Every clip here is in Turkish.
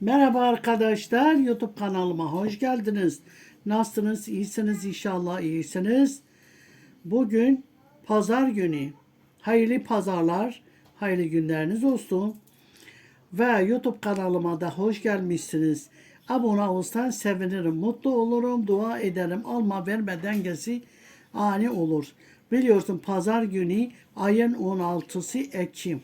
Merhaba arkadaşlar, YouTube kanalıma hoş geldiniz. Nasılsınız? İyisiniz inşallah iyisiniz. Bugün pazar günü. Hayırlı pazarlar, hayırlı günleriniz olsun. Ve YouTube kanalıma da hoş gelmişsiniz. Abone olursan sevinirim, mutlu olurum, dua ederim. Alma verme dengesi ani olur. Biliyorsun pazar günü ayın 16'sı Ekim.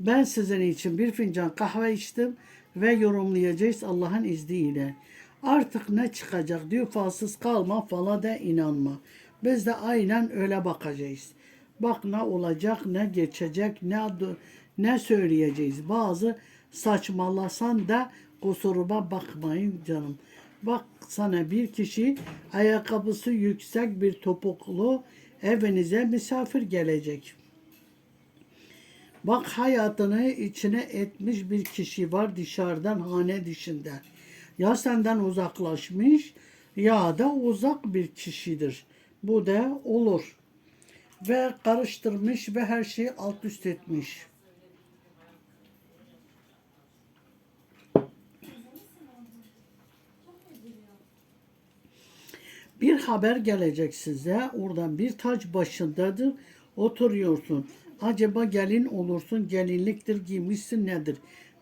Ben sizin için bir fincan kahve içtim ve yorumlayacağız Allah'ın izniyle. Artık ne çıkacak diyor falsız kalma fala da inanma. Biz de aynen öyle bakacağız. Bak ne olacak, ne geçecek, ne ne söyleyeceğiz. Bazı saçmalasan da kusuruma bakmayın canım. Bak sana bir kişi ayakkabısı yüksek bir topuklu evinize misafir gelecek. Bak hayatını içine etmiş bir kişi var dışarıdan hane dışında. Ya senden uzaklaşmış ya da uzak bir kişidir. Bu da olur. Ve karıştırmış ve her şeyi alt üst etmiş. Bir haber gelecek size. Oradan bir taç başındadır. Oturuyorsun. Acaba gelin olursun. Gelinliktir giymişsin nedir?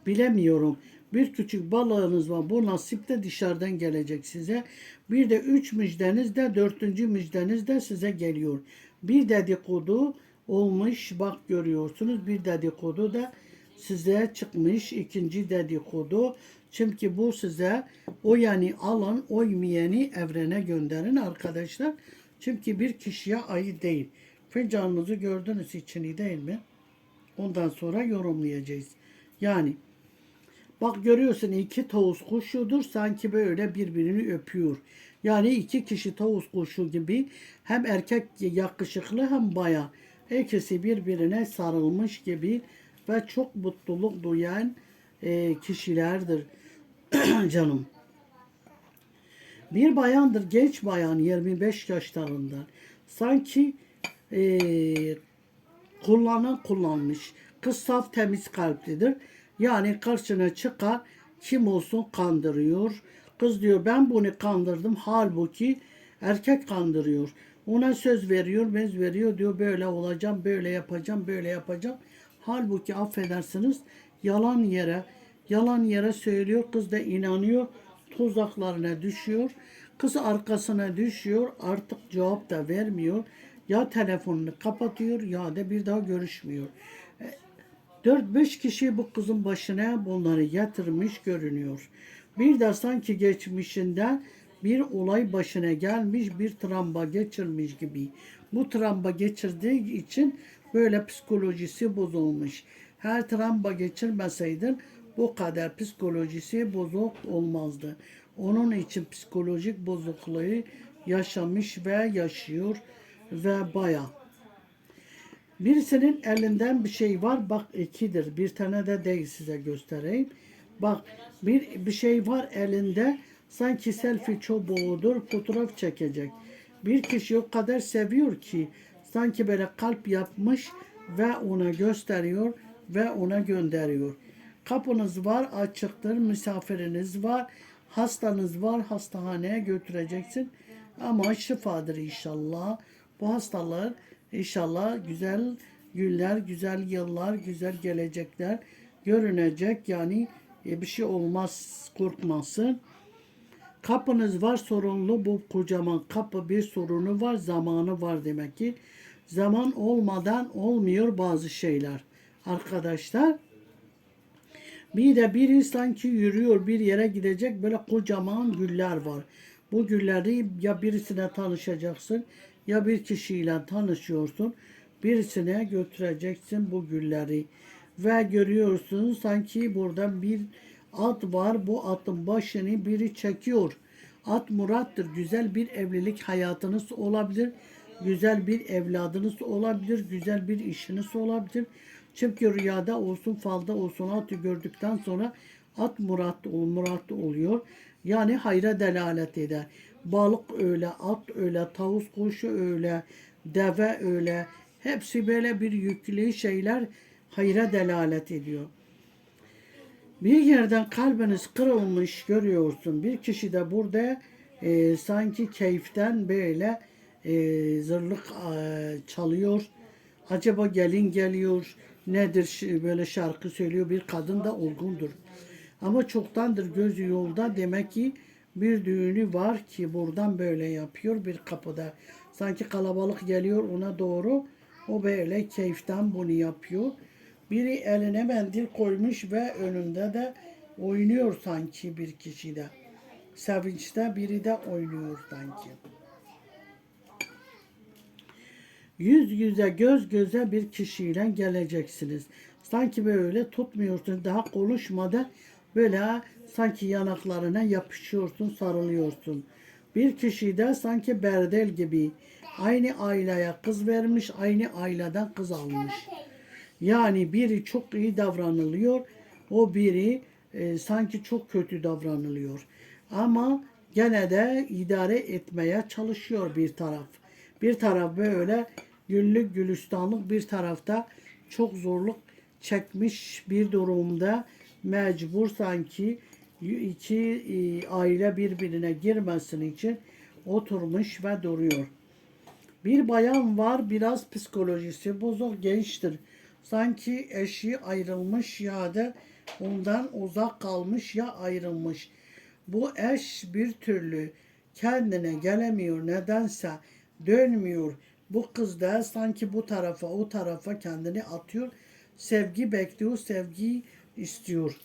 Bilemiyorum. Bir küçük balığınız var. Bu nasip de dışarıdan gelecek size. Bir de üç müjdeniz de dördüncü müjdeniz de size geliyor. Bir dedikodu olmuş. Bak görüyorsunuz. Bir dedikodu da size çıkmış. ikinci dedikodu. Çünkü bu size o yani alın oymeyeni evrene gönderin arkadaşlar. Çünkü bir kişiye ait değil. Fincanınızı gördünüz içini değil mi? Ondan sonra yorumlayacağız. Yani bak görüyorsun iki tavus kuşudur sanki böyle birbirini öpüyor. Yani iki kişi tavus kuşu gibi hem erkek yakışıklı hem baya. İkisi birbirine sarılmış gibi ve çok mutluluk duyan e, kişilerdir canım. Bir bayandır, genç bayan 25 yaşlarından. Sanki eee kullanan kullanmış. Kız saf temiz kalplidir. Yani karşına çıkar kim olsun kandırıyor. Kız diyor ben bunu kandırdım. Halbuki erkek kandırıyor. Ona söz veriyor, mez veriyor diyor böyle olacağım, böyle yapacağım, böyle yapacağım. Halbuki affedersiniz yalan yere, yalan yere söylüyor. Kız da inanıyor. Tuzaklarına düşüyor. Kız arkasına düşüyor. Artık cevap da vermiyor. Ya telefonunu kapatıyor ya da bir daha görüşmüyor. 4-5 kişi bu kızın başına bunları yatırmış görünüyor. Bir de sanki geçmişinde bir olay başına gelmiş, bir travma geçirmiş gibi. Bu travma geçirdiği için böyle psikolojisi bozulmuş. Her travma geçirmeseydin bu kadar psikolojisi bozuk olmazdı. Onun için psikolojik bozukluğu yaşamış ve yaşıyor ve bayağı. Birisinin elinden bir şey var. Bak ikidir. Bir tane de değil size göstereyim. Bak bir, bir şey var elinde. Sanki selfie çubuğudur. Fotoğraf çekecek. Bir kişi o kadar seviyor ki sanki böyle kalp yapmış ve ona gösteriyor ve ona gönderiyor. Kapınız var açıktır. Misafiriniz var. Hastanız var. Hastaneye götüreceksin. Ama şifadır inşallah. Bu hastalar İnşallah güzel günler, güzel yıllar, güzel gelecekler görünecek. Yani e, bir şey olmaz, korkmasın. Kapınız var sorunlu bu kocaman kapı bir sorunu var, zamanı var demek ki. Zaman olmadan olmuyor bazı şeyler. Arkadaşlar bir de biri sanki yürüyor bir yere gidecek böyle kocaman güller var. Bu gülleri ya birisine tanışacaksın ya bir kişiyle tanışıyorsun. Birisine götüreceksin bu gülleri. Ve görüyorsun sanki burada bir at var. Bu atın başını biri çekiyor. At murattır. Güzel bir evlilik hayatınız olabilir. Güzel bir evladınız olabilir. Güzel bir işiniz olabilir. Çünkü rüyada olsun falda olsun atı gördükten sonra at murat, murat oluyor. Yani hayra delalet eder. Balık öyle, at öyle, tavus kuşu öyle, deve öyle. Hepsi böyle bir yüklü şeyler hayra delalet ediyor. Bir yerden kalbiniz kırılmış görüyorsun. Bir kişi de burada e, sanki keyiften böyle e, zırlık e, çalıyor. Acaba gelin geliyor nedir böyle şarkı söylüyor bir kadın da olgundur. Ama çoktandır gözü yolda demek ki bir düğünü var ki buradan böyle yapıyor bir kapıda. Sanki kalabalık geliyor ona doğru o böyle keyiften bunu yapıyor. Biri eline mendil koymuş ve önünde de oynuyor sanki bir kişi de. Sevinçte biri de oynuyor sanki. Yüz yüze göz göze bir kişiyle geleceksiniz. Sanki böyle tutmuyorsun daha konuşmadan böyle sanki yanaklarına yapışıyorsun sarılıyorsun. Bir kişi de sanki berdel gibi aynı aileye kız vermiş aynı aileden kız almış. Yani biri çok iyi davranılıyor, o biri e, sanki çok kötü davranılıyor. Ama gene de idare etmeye çalışıyor bir taraf. Bir taraf böyle güllük gülistanlık, bir tarafta çok zorluk çekmiş bir durumda mecbur sanki iki e, aile birbirine girmesin için oturmuş ve duruyor. Bir bayan var biraz psikolojisi bozuk gençtir. Sanki eşi ayrılmış ya da ondan uzak kalmış ya ayrılmış. Bu eş bir türlü kendine gelemiyor nedense dönmüyor. Bu kız da sanki bu tarafa o tarafa kendini atıyor. Sevgi bekliyor, sevgi istiyor.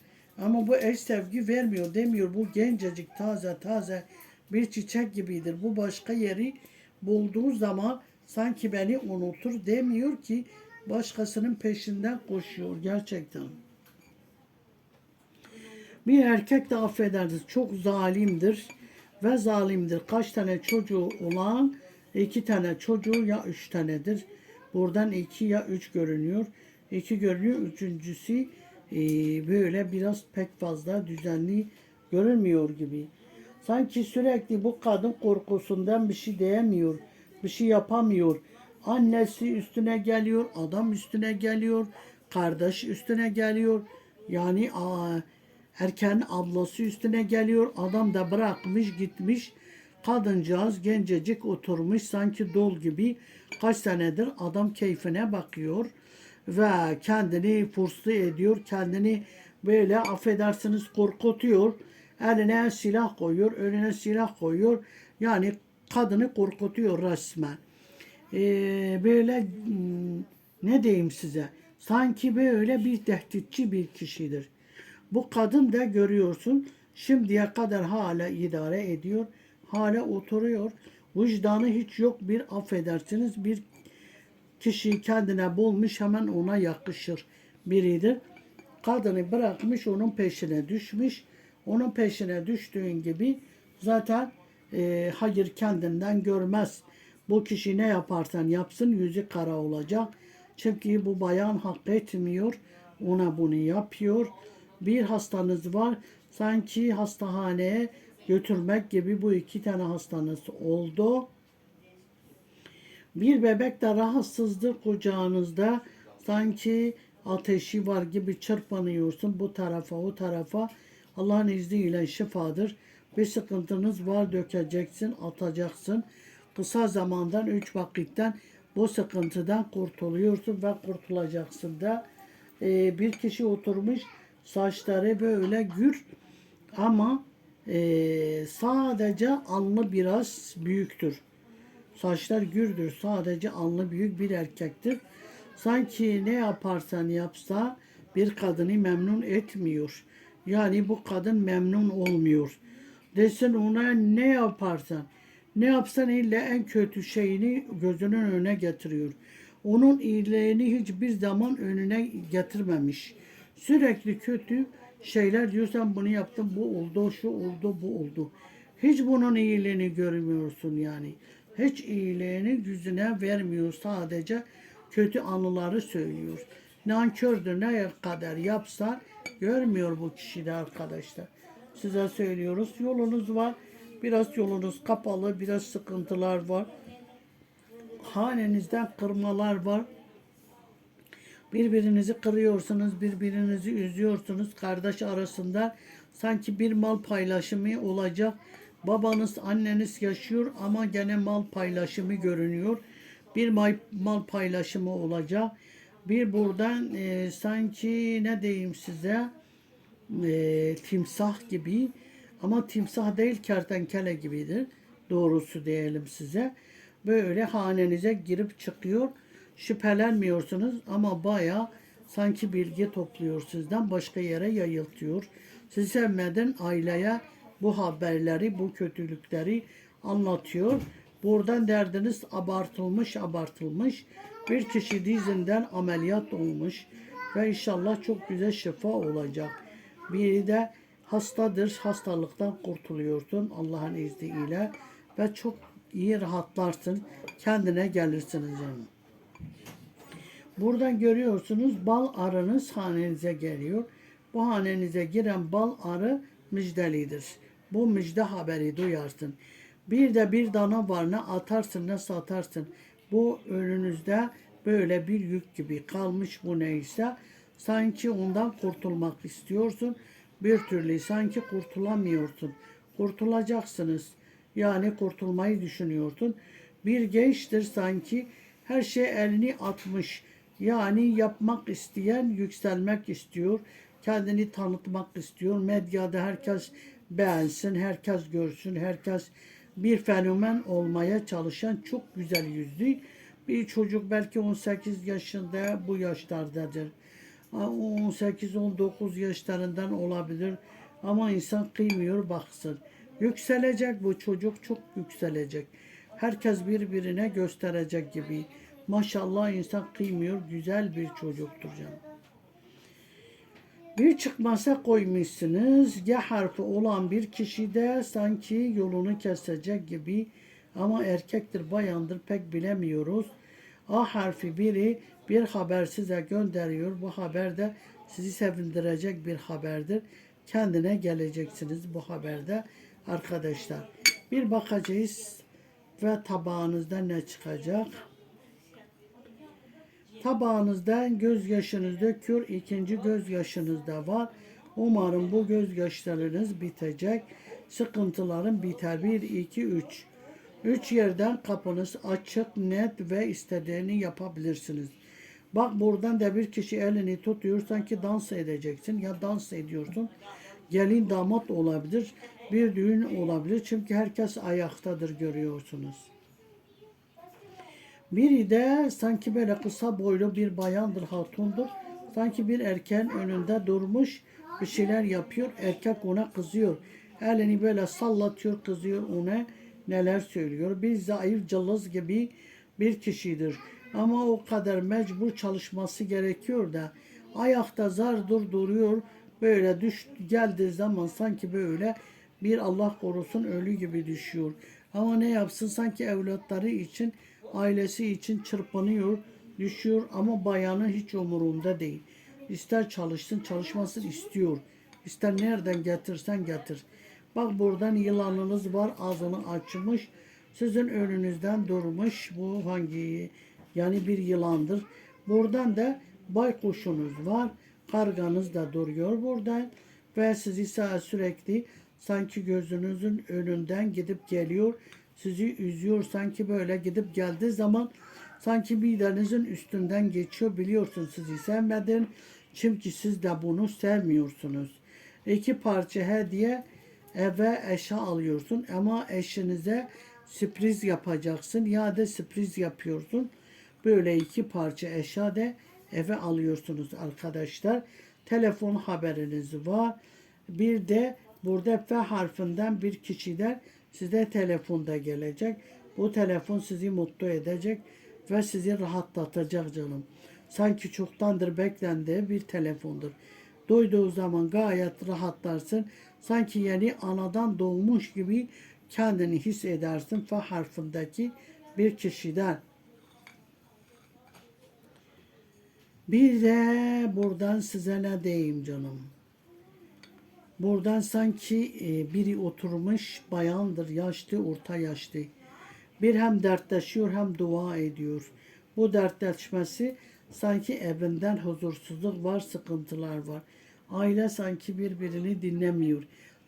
Ama bu eş sevgi vermiyor demiyor. Bu gencecik taze taze bir çiçek gibidir. Bu başka yeri bulduğu zaman sanki beni unutur demiyor ki başkasının peşinden koşuyor gerçekten. Bir erkek de affedersiniz çok zalimdir ve zalimdir. Kaç tane çocuğu olan iki tane çocuğu ya üç tanedir. Buradan iki ya üç görünüyor. İki görünüyor. Üçüncüsü e, böyle biraz pek fazla düzenli görünmüyor gibi. Sanki sürekli bu kadın korkusundan bir şey diyemiyor. Bir şey yapamıyor. Annesi üstüne geliyor, adam üstüne geliyor, kardeş üstüne geliyor. Yani aa, erken ablası üstüne geliyor. Adam da bırakmış gitmiş. Kadıncağız gencecik oturmuş sanki dol gibi. Kaç senedir adam keyfine bakıyor ve kendini fırsat ediyor. Kendini böyle affedersiniz korkutuyor. Eline silah koyuyor, önüne silah koyuyor. Yani kadını korkutuyor resmen. Ee, böyle hmm, ne diyeyim size? Sanki böyle bir tehditçi bir kişidir. Bu kadın da görüyorsun şimdiye kadar hala idare ediyor. Hala oturuyor. Vicdanı hiç yok bir affedersiniz bir kişiyi kendine bulmuş hemen ona yakışır biridir. Kadını bırakmış onun peşine düşmüş. Onun peşine düştüğün gibi zaten e, hayır kendinden görmez. Bu kişi ne yaparsan yapsın yüzü kara olacak. Çünkü bu bayan hak etmiyor. Ona bunu yapıyor. Bir hastanız var. Sanki hastahaneye götürmek gibi bu iki tane hastanız oldu. Bir bebek de rahatsızdır kucağınızda. Sanki ateşi var gibi çırpınıyorsun bu tarafa o tarafa. Allah'ın izniyle şifadır. Bir sıkıntınız var dökeceksin, atacaksın. Kısa zamandan üç vakitten bu sıkıntıdan kurtuluyorsun ve kurtulacaksın da. Ee, bir kişi oturmuş saçları böyle gür ama ee, sadece alnı biraz büyüktür. Saçlar gürdür. Sadece alnı büyük bir erkektir. Sanki ne yaparsan yapsa bir kadını memnun etmiyor. Yani bu kadın memnun olmuyor. Desin ona ne yaparsan, ne yapsan illa en kötü şeyini gözünün önüne getiriyor. Onun iyiliğini hiçbir zaman önüne getirmemiş. Sürekli kötü şeyler diyorsan bunu yaptım, bu oldu, şu oldu, bu oldu. Hiç bunun iyiliğini görmüyorsun yani. Hiç iyiliğini yüzüne vermiyor. Sadece kötü anıları söylüyor. Nankördür ne kadar yapsa görmüyor bu kişi de arkadaşlar. Size söylüyoruz. Yolunuz var. Biraz yolunuz kapalı. Biraz sıkıntılar var. Hanenizden kırmalar var. Birbirinizi kırıyorsunuz, birbirinizi üzüyorsunuz. Kardeş arasında sanki bir mal paylaşımı olacak. Babanız, anneniz yaşıyor ama gene mal paylaşımı görünüyor. Bir mal, mal paylaşımı olacak. Bir buradan e, sanki ne diyeyim size e, timsah gibi ama timsah değil kertenkele gibidir. Doğrusu diyelim size. Böyle hanenize girip çıkıyor. Şüphelenmiyorsunuz ama baya sanki bilgi topluyor sizden başka yere yayıltıyor. Sizi sevmeden aileye bu haberleri, bu kötülükleri anlatıyor. Buradan derdiniz abartılmış abartılmış. Bir kişi dizinden ameliyat olmuş ve inşallah çok güzel şifa olacak. Biri de hastadır, hastalıktan kurtuluyorsun Allah'ın izniyle ve çok iyi rahatlarsın, kendine gelirsiniz canım. Buradan görüyorsunuz bal arınız hanenize geliyor. Bu hanenize giren bal arı müjdelidir. Bu müjde haberi duyarsın. Bir de bir dana var ne atarsın ne satarsın. Bu önünüzde böyle bir yük gibi kalmış bu neyse. Sanki ondan kurtulmak istiyorsun. Bir türlü sanki kurtulamıyorsun. Kurtulacaksınız. Yani kurtulmayı düşünüyorsun. Bir gençtir sanki her şey elini atmış. Yani yapmak isteyen yükselmek istiyor. Kendini tanıtmak istiyor. Medyada herkes beğensin, herkes görsün, herkes bir fenomen olmaya çalışan çok güzel yüzlü bir çocuk belki 18 yaşında bu yaşlardadır. 18-19 yaşlarından olabilir ama insan kıymıyor baksın. Yükselecek bu çocuk çok yükselecek. Herkes birbirine gösterecek gibi. Maşallah insan kıymıyor. Güzel bir çocuktur canım. Bir çıkmasa koymuşsunuz. G harfi olan bir kişi de sanki yolunu kesecek gibi ama erkektir bayandır pek bilemiyoruz. A harfi biri bir haber size gönderiyor. Bu haber de sizi sevindirecek bir haberdir. Kendine geleceksiniz bu haberde arkadaşlar. Bir bakacağız ve tabağınızda ne çıkacak? Tabağınızdan gözyaşınız döküyor. ikinci gözyaşınız da var. Umarım bu gözyaşlarınız bitecek. Sıkıntıların biter. 1, 2, 3. Üç yerden kapınız açık, net ve istediğini yapabilirsiniz. Bak buradan da bir kişi elini tutuyor sanki dans edeceksin ya dans ediyorsun. Gelin damat olabilir, bir düğün olabilir çünkü herkes ayaktadır görüyorsunuz. Biri de sanki böyle kısa boylu bir bayandır, hatundur. Sanki bir erkeğin önünde durmuş bir şeyler yapıyor. Erkek ona kızıyor. Elini böyle sallatıyor, kızıyor ona neler söylüyor. Bir zayıf cılız gibi bir kişidir. Ama o kadar mecbur çalışması gerekiyor da ayakta zar dur duruyor. Böyle düş geldiği zaman sanki böyle bir Allah korusun ölü gibi düşüyor. Ama ne yapsın sanki evlatları için, ailesi için çırpınıyor, düşüyor ama bayanı hiç umurunda değil. İster çalışsın, çalışmasın istiyor. İster nereden getirsen getir. Bak buradan yılanınız var ağzını açmış. Sizin önünüzden durmuş. Bu hangi yani bir yılandır. Buradan da baykuşunuz var. Karganız da duruyor buradan. Ve sizi sağ sürekli sanki gözünüzün önünden gidip geliyor. Sizi üzüyor sanki böyle gidip geldiği zaman sanki midenizin üstünden geçiyor. Biliyorsunuz sizi sevmedin. Çünkü siz de bunu sevmiyorsunuz. İki parça hediye eve eşya alıyorsun ama eşinize sürpriz yapacaksın ya da sürpriz yapıyorsun. Böyle iki parça eşya da eve alıyorsunuz arkadaşlar. Telefon haberiniz var. Bir de burada F harfinden bir kişiden size telefonda gelecek. Bu telefon sizi mutlu edecek ve sizi rahatlatacak canım. Sanki çoktandır beklendiği bir telefondur. Duyduğu zaman gayet rahatlarsın. Sanki yeni anadan doğmuş gibi kendini hissedersin. F harfindeki bir kişiden. Bir de buradan size ne diyeyim canım. Buradan sanki e, biri oturmuş bayandır, yaşlı, orta yaşlı. Bir hem dertleşiyor hem dua ediyor. Bu dertleşmesi Sanki evinden huzursuzluk var, sıkıntılar var. Aile sanki birbirini dinlemiyor.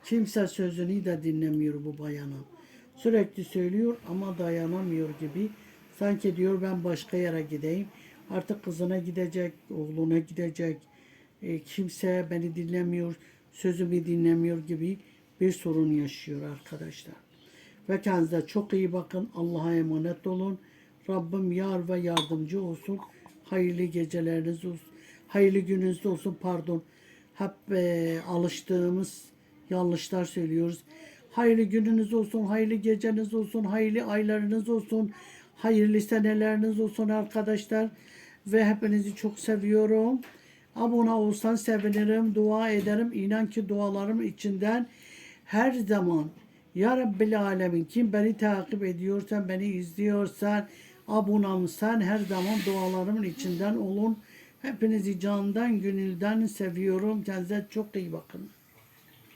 Kimse sözünü de dinlemiyor bu bayanın. Sürekli söylüyor ama dayanamıyor gibi. Sanki diyor ben başka yere gideyim. Artık kızına gidecek, oğluna gidecek. E, kimse beni dinlemiyor, sözümü dinlemiyor gibi bir sorun yaşıyor arkadaşlar. Ve kendinize çok iyi bakın. Allah'a emanet olun. Rabbim yar ve yardımcı olsun. Hayırlı geceleriniz olsun. Hayırlı gününüz olsun pardon. Hep e, alıştığımız yanlışlar söylüyoruz. Hayırlı gününüz olsun, hayırlı geceniz olsun, hayırlı aylarınız olsun, hayırlı seneleriniz olsun arkadaşlar. Ve hepinizi çok seviyorum. Abone olsan sevinirim, dua ederim. İnan ki dualarım içinden her zaman Ya Rabbil Alemin kim beni takip ediyorsan, beni izliyorsan, abonamsan her zaman dualarımın içinden olun. Hepinizi candan, gönülden seviyorum. Kendinize çok iyi bakın.